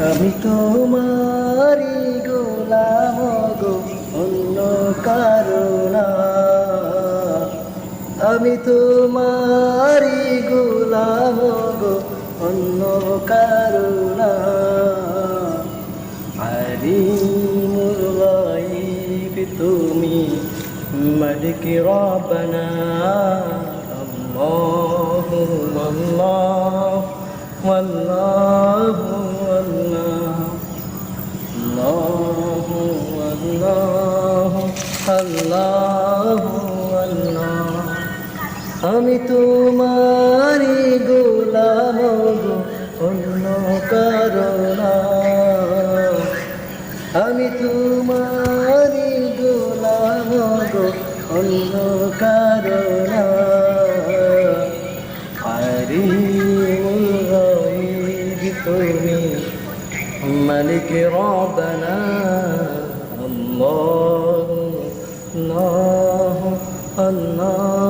আমি তোমারি গোলাম গো অন্য কারণা আমি তোমারি গোলাম গো অন্য কারণা আলিমুল গাইব তুমি মালিক রব্বানা আল্লাহ আল্লাহ والله والله আল্লাহ আল্লাহ। আমি তোমার গোলাম অন্য কারণ আমি তোমারি গোলাম অন্য কারণ আরি তুমি, মালিক রবনা আল্লাহ আল্লাহ আল্লাহ